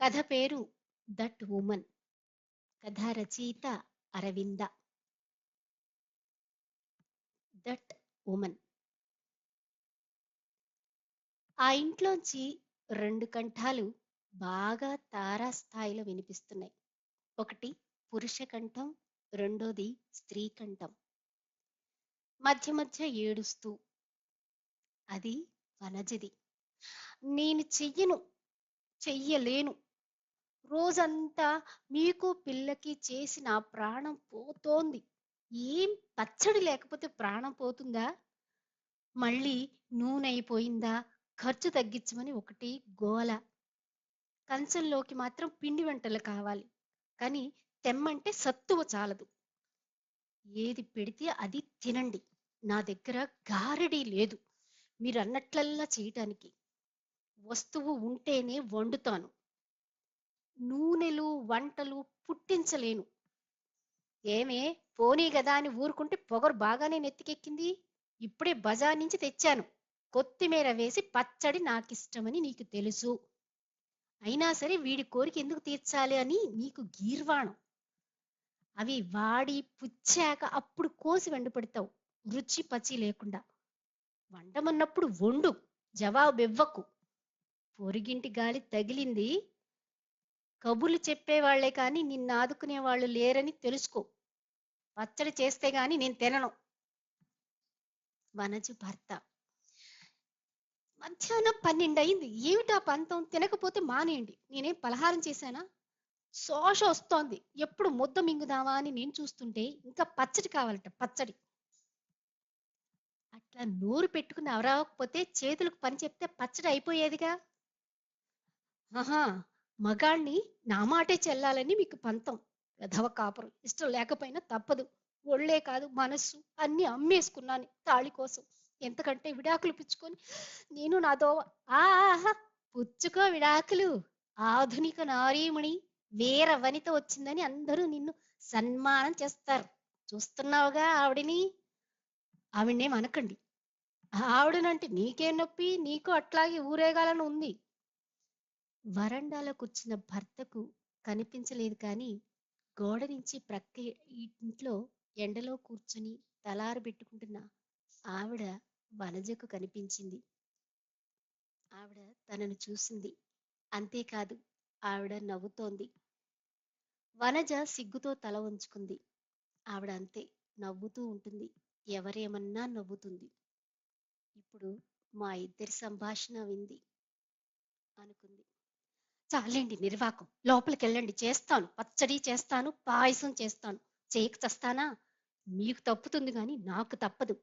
కథ పేరు that woman కథ రచయిత అరవింద. దట్ ఉమన్ ఆ ఇంట్లోంచి రెండు కంఠాలు బాగా తారాస్థాయిలో వినిపిస్తున్నాయి. ఒకటి పురుష కంఠం రెండోది స్త్రీ కంఠం. మధ్య మధ్య ఏడుస్తూ అది వనజది. నేను చెయ్యను చెయ్యలేను రోజంతా మీకు పిల్లకి చేసిన ప్రాణం పోతోంది. ఏం పచ్చడి లేకపోతే ప్రాణం పోతుందా? మళ్ళీ నూనె అయిపోయిందా ఖర్చు తగ్గించమని ఒకటి గోల. కంచంలోకి మాత్రం పిండి వంటలు కావాలి. కానీ తెమ్మంటే సత్తువ చాలదు. ఏది పెడితే అది తినండి. నా దగ్గర గారడీ లేదు. మీరు అన్నట్లల్లా చేయటానికి. వస్తువు ఉంటేనే వండుతాను. నూనెలు వంటలు పుట్టించలేను. ఏమే? పోనీ గదా అని ఊరుకుంటే పొగరు బాగానే నెత్తికెక్కింది. ఇప్పుడే బజార్ నుంచి తెచ్చాను. కొత్తిమీర వేసి పచ్చడి నాకిష్టమని నీకు తెలుసు. అయినా సరే వీడి కోరిక ఎందుకు తీర్చాలి అని నీకు గీర్వాణం. అవి వాడి పుచ్చాక అప్పుడు కోసి వెండపడతావు. రుచి పచి లేకుండా. వండమన్నప్పుడు వండు. జవాబివ్వకు. పొరిగింటి గాలి తగిలింది. కబుర్లు చెప్పేవాళ్ళే కానీ నిన్ను ఆదుకునే వాళ్ళు లేరని తెలుసుకో. పచ్చడి చేస్తే గాని నేను తినను. వనజు భర్త. మధ్యాహ్నం పన్నెండు అయింది. ఏమిటా పంతం? తినకపోతే మానేయండి. నేనేం పలహారం చేశానా? శోష వస్తోంది. ఎప్పుడు ముద్ద మింగుదామా అని నేను చూస్తుంటే ఇంకా పచ్చడి కావాలట పచ్చడి. అట్లా నోరు పెట్టుకుని అవరాకపోతే చేతులకు పని చెప్తే పచ్చడి అయిపోయేదిగా? ఆహా! మగాణ్ణి నా మాటే చెల్లాలని మీకు పంతం. వెధవ కాపురం. ఇష్టం లేకపోయినా తప్పదు. ఒళ్ళే కాదు మనస్సు అన్ని అమ్మేసుకున్నాను తాళి కోసం. ఎంతకంటే విడాకులు పుచ్చుకొని నేను నా దోవ ఆహా! పుచ్చుకో విడాకులు. ఆధునిక నారీమణి వీర వనిత వచ్చిందని అందరూ నిన్ను సన్మానం చేస్తారు. చూస్తున్నావుగా ఆవిడిని? ఆవిడనేం అనకండి. ఆవిడనంటే నీకే నొప్పి నీకు అట్లాగే ఊరేగాలని ఉంది. వరండాలో కూర్చున్న భర్తకు కనిపించలేదు కానీ గోడ నుంచి ప్రక్క ఇంట్లో ఎండలో కూర్చుని తలారు పెట్టుకుంటున్న ఆవిడ వనజకు కనిపించింది. ఆవిడ తనను చూసింది. అంతేకాదు ఆవిడ నవ్వుతోంది. వనజ సిగ్గుతో తల ఉంచుకుంది ఆవిడ అంతే నవ్వుతూ ఉంటుంది. ఎవరేమన్నా నవ్వుతుంది. ఇప్పుడు మా ఇద్దరి సంభాషణ వింది అనుకుంది. చాలండి నిర్వాకం. లోపలికి వెళ్ళండి చేస్తాను. పచ్చడి చేస్తాను పాయసం చేస్తాను. చేయక చస్తానా? మీకు తప్పుతుంది కానీ నాకు తప్పదు.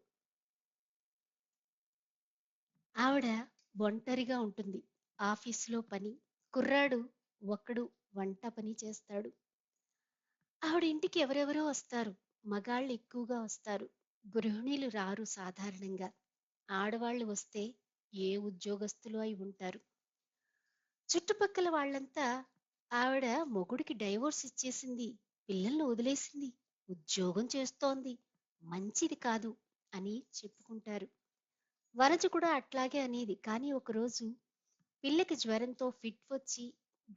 ఆవిడ ఒంటరిగా ఉంటుంది. ఆఫీసులో పని. కుర్రాడు ఒకడు వంట పని చేస్తాడు. ఆవిడ ఇంటికి ఎవరెవరో వస్తారు. మగాళ్ళు ఎక్కువగా వస్తారు. గృహిణీలు రారు సాధారణంగా. ఆడవాళ్ళు వస్తే ఏ ఉద్యోగస్తులు అయి ఉంటారు? చుట్టుపక్కల వాళ్ళంతా ఆవిడ మొగుడికి డైవోర్స్ ఇచ్చేసింది పిల్లల్ని వదిలేసింది ఉద్యోగం చేస్తోంది మంచిది కాదు అని చెప్పుకుంటారు. వరజ కూడా అట్లాగే అనేది. కానీ ఒకరోజు పిల్లకి జ్వరంతో ఫిట్ వచ్చి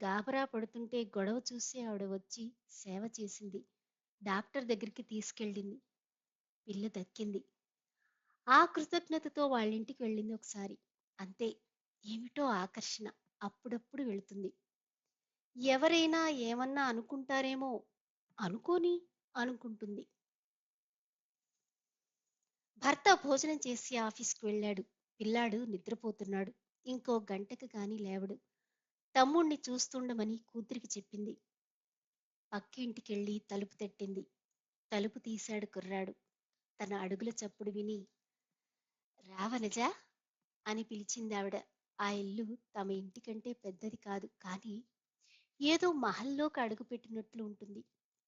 గాబరా పడుతుంటే గొడవ చూసి ఆవిడ వచ్చి సేవ చేసింది. డాక్టర్ దగ్గరికి తీసుకెళ్ళింది. పిల్ల దక్కింది. ఆ కృతజ్ఞతతో వాళ్ళింటికి వెళ్ళింది ఒకసారి. అంతే. ఏమిటో ఆకర్షణ. అప్పుడప్పుడు వెళుతుంది. ఎవరైనా ఏమన్నా అనుకుంటారేమో అనుకోని అనుకుంటుంది. భర్త భోజనం చేసి ఆఫీస్కి వెళ్ళాడు. పిల్లాడు నిద్రపోతున్నాడు. ఇంకో గంటకు కాని లేవడు. తమ్ముణ్ణి చూస్తుండమని కూతురికి చెప్పింది. పక్కింటికెళ్ళి తలుపు తట్టింది. తలుపు తీశాడు కుర్రాడు. తన అడుగుల చప్పుడు విని రావనజా అని పిలిచింది ఆవిడ ఆ ఇల్లు తమ ఇంటికంటే పెద్దది కాదు. కానీ ఏదో మహల్లోకి అడుగుపెట్టినట్లు ఉంటుంది.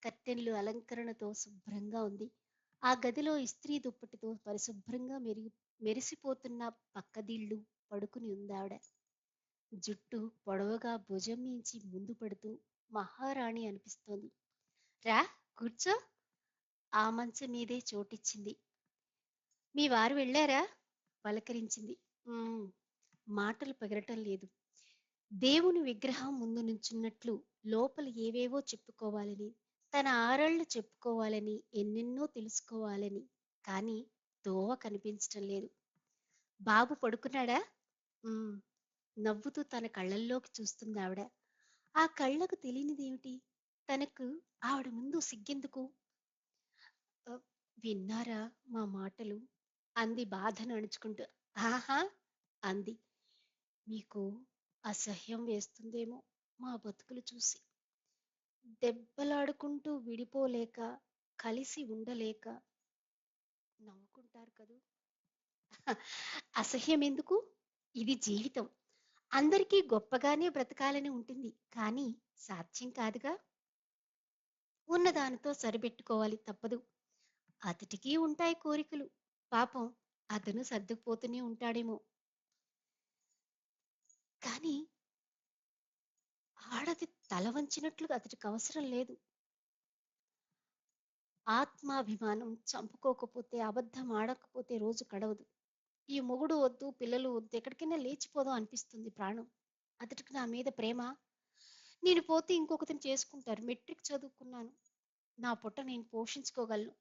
కర్టెన్లు అలంకరణతో శుభ్రంగా ఉంది. ఆ గదిలో ఇస్త్రీ దుప్పటితో పరిశుభ్రంగా మెరి మెరిసిపోతున్న పక్కదిళ్ళు పడుకుని ఉందావిడ. జుట్టు పొడవుగా భుజం మించి ముందు పడుతూ మహారాణి అనిపిస్తోంది. రా కూర్చో. ఆ మంచం మీదే చోటిచ్చింది. మీ వారు వెళ్ళారా? పలకరించింది. మాటలు పగరటం లేదు. దేవుని విగ్రహం ముందు నుంచున్నట్లు లోపల ఏవేవో చెప్పుకోవాలని తన ఆరళ్ళు చెప్పుకోవాలని ఎన్నెన్నో తెలుసుకోవాలని కానీ దోవ కనిపించటం లేదు. బాబు పడుకున్నాడా? నవ్వుతూ తన కళ్ళల్లోకి చూస్తుంది ఆవిడ. ఆ కళ్ళకు తెలియనిదేమిటి? తనకు ఆవిడ ముందు సిగ్గెందుకు? విన్నారా మా మాటలు? అంది బాధను అణుచుకుంటూ. ఆహా! అంది. మీకు అసహ్యం వేస్తుందేమో మా బతుకులు చూసి. దెబ్బలాడుకుంటూ విడిపోలేక కలిసి ఉండలేక నవ్వుకుంటారు కదూ? అసహ్యం ఎందుకు? ఇది జీవితం. అందరికీ గొప్పగానే బ్రతకాలని ఉంటుంది కానీ సాధ్యం కాదుగా? ఉన్నదానితో సరిపెట్టుకోవాలి తప్పదు. అతటికి ఉంటాయి కోరికలు. పాపం అతను సర్దుకుపోతూనే ఉంటాడేమో. కానీ ఆడది తల వంచినట్లు అతడికి అవసరం లేదు. ఆత్మాభిమానం చంపుకోకపోతే అబద్ధం ఆడకపోతే రోజు గడవదు. ఈ మొగుడు వద్దు పిల్లలు వద్దు ఎక్కడికైనా లేచిపోదాం అనిపిస్తుంది ప్రాణం. అతడికి నా మీద ప్రేమ. నేను పోతే ఇంకొకతిని చేసుకుంటారు. మెట్రిక్ చదువుకున్నాను. నా పొట్ట నేను పోషించుకోగలను.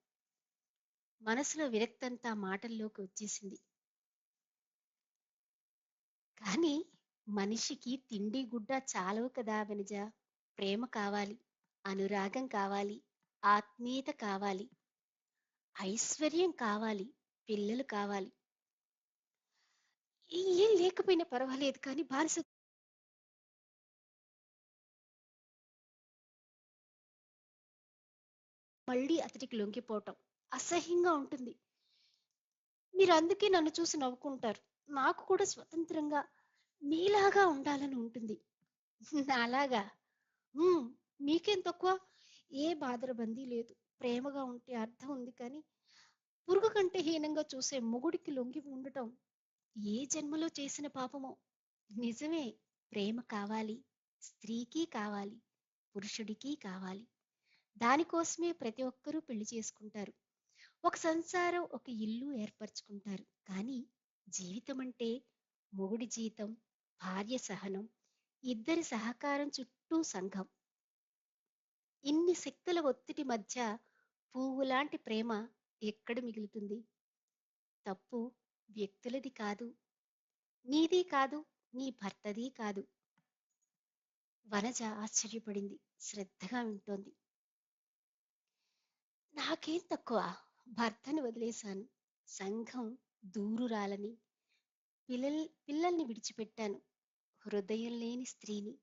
మనసులో విరక్తంతా మాటల్లోకి వచ్చేసింది. కానీ మనిషికి తిండి గుడ్డ చాలవు కదా వెనుజ? ప్రేమ కావాలి అనురాగం కావాలి ఆత్మీయత కావాలి ఐశ్వర్యం కావాలి పిల్లలు కావాలి. ఏం లేకపోయినా పర్వాలేదు కానీ బానిస మళ్ళీ అతడికి లొంగిపోవటం అసహ్యంగా ఉంటుంది. మీరు అందుకే నన్ను చూసి నవ్వుకుంటారు. నాకు కూడా స్వతంత్రంగా మీలాగా ఉండాలని ఉంటుంది. నాలాగా "ఉమ్, మీకేం తక్కువ? ఏ బాధరబందీ లేదు. ప్రేమగా ఉంటే అర్థం ఉంది కానీ పురుగు కంటే హీనంగా చూసే మొగుడికి లొంగి ఉండటం ఏ జన్మలో చేసిన పాపమో. నిజమే ప్రేమ కావాలి స్త్రీకి కావాలి పురుషుడికి కావాలి. దానికోసమే ప్రతి ఒక్కరూ పెళ్ళి చేసుకుంటారు. ఒక సంసారం ఒక ఇల్లు ఏర్పరచుకుంటారు. కానీ జీవితం అంటే మొగుడి జీతం భార్య సహనం ఇద్దరి సహకారం చుట్టూ సంఘం. ఇన్ని శక్తుల ఒత్తిడి మధ్య పువ్వులాంటి ప్రేమ ఎక్కడ మిగులుతుంది? తప్పు వ్యక్తులది కాదు. నీది కాదు నీ భర్తది కాదు. వనజ ఆశ్చర్యపడింది శ్రద్ధగా వింటోంది. నాకేం తక్కువ భర్తని వదిలేశాను. సంఘం దూరురాలని పిల్లల్ పిల్లల్ని విడిచిపెట్టాను. హృదయం లేని స్త్రీని.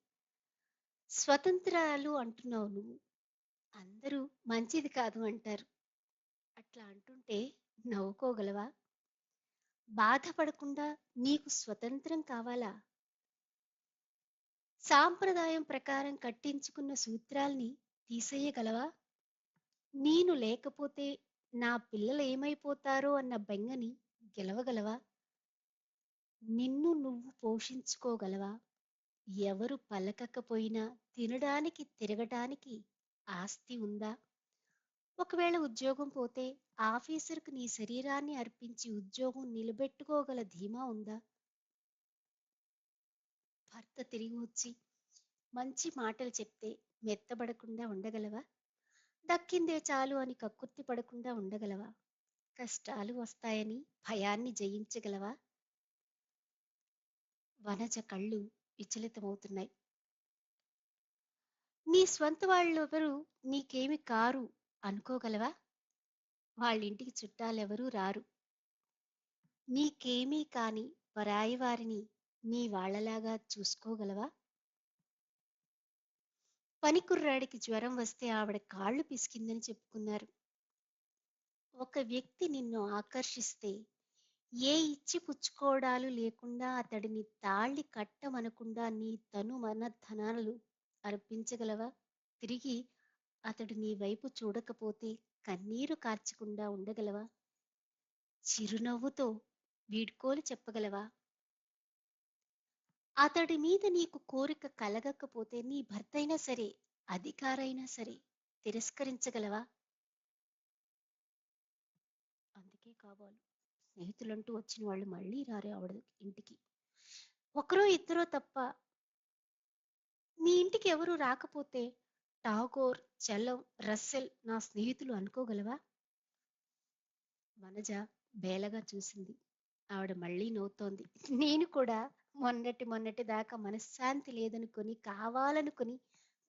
స్వతంత్రాలు అంటున్నావు నువ్వు. అందరూ మంచిది కాదు అంటారు. అట్లా అంటుంటే నవ్వుకోగలవా? బాధపడకుండా నీకు స్వతంత్రం కావాలా? సాంప్రదాయం ప్రకారం కట్టించుకున్న సూత్రాల్ని తీసేయగలవా? నేను లేకపోతే నా పిల్లలు ఏమైపోతారో అన్న బెంగని గెలవగలవా? నిన్ను నువ్వు పోషించుకోగలవా? ఎవరు పలకకపోయినా తినడానికి తిరగటానికి ఆస్తి ఉందా? ఒకవేళ ఉద్యోగం పోతే ఆఫీసర్కు నీ శరీరాన్ని అర్పించి ఉద్యోగం నిలబెట్టుకోగల ధీమా ఉందా? భర్త తిరిగి వచ్చి మంచి మాటలు చెప్తే మెత్తబడకుండా ఉండగలవా? దక్కిందే చాలు అని కక్కుర్తి పడకుండా ఉండగలవా? కష్టాలు వస్తాయని భయాన్ని జయించగలవా? వనజ కళ్ళు విచలితమవుతున్నాయి. నీ స్వంత వాళ్ళెవరు నీకేమి కారు అనుకోగలవా? వాళ్ళింటికి చుట్టాలెవరూ రారు. నీకేమీ కాని పరాయి వారిని నీ వాళ్ళలాగా చూసుకోగలవా? పనికుర్రాడికి జ్వరం వస్తే ఆవిడ కాళ్ళు పిసికిందని చెప్పుకున్నారు. ఒక వ్యక్తి నిన్ను ఆకర్షిస్తే ఏ ఇచ్చి పుచ్చుకోవడాలు లేకుండా అతడిని తాళ్ళి కట్టమనకుండా నీ తను మన ధనాలు అర్పించగలవా? తిరిగి అతడు నీ వైపు చూడకపోతే కన్నీరు కార్చకుండా ఉండగలవా? చిరునవ్వుతో వీడ్కోలు చెప్పగలవా? అతడి మీద నీకు కోరిక కలగకపోతే నీ భర్త అయినా సరే అధికారైనా సరే తిరస్కరించగలవా? అందుకే కావాలి స్నేహితులంటూ వచ్చిన వాళ్ళు మళ్ళీ రారే ఆవిడ ఇంటికి. ఒకరో ఇద్దరో తప్ప నీ ఇంటికి ఎవరు రాకపోతే టాగోర్ చలం రస్సెల్ నా స్నేహితులు అనుకోగలవా? వనజ బేలగా చూసింది. ఆవిడ మళ్ళీ నవ్వుతోంది. నేను కూడా మొన్నటి మొన్నటి దాకా మనశ్శాంతి లేదనుకొని కావాలనుకుని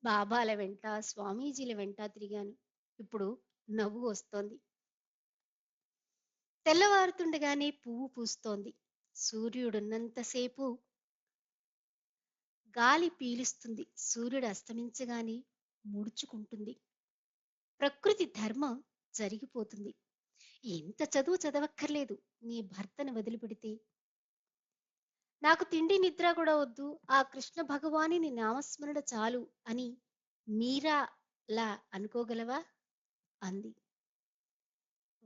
బాబాల వెంట స్వామీజీల వెంట తిరిగాను. ఇప్పుడు నవ్వు వస్తోంది. తెల్లవారుతుండగానే పువ్వు పూస్తోంది. సూర్యుడున్నంతసేపు గాలి పీలుస్తుంది. సూర్యుడు అస్తమించగానే ముడుచుకుంటుంది. ప్రకృతి ధర్మం జరిగిపోతుంది. ఎంత చదువు చదవక్కర్లేదు. నీ భర్తను వదిలిపెడితే. నాకు తిండి నిద్ర కూడా వద్దు. ఆ కృష్ణ భగవాని నామస్మరణ చాలు అని మీరా లా అనుకోగలవా? అంది.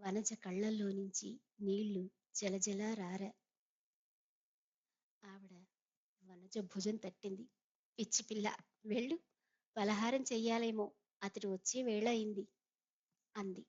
వనజ కళ్ళల్లో నుంచి నీళ్ళు జలజల రార. ఆవిడ వనజ భుజం తట్టింది. పిచ్చి పిల్ల వెళ్ళు పలహారం చెయ్యాలేమో. అతడు వచ్చే వేళ అయింది అంది.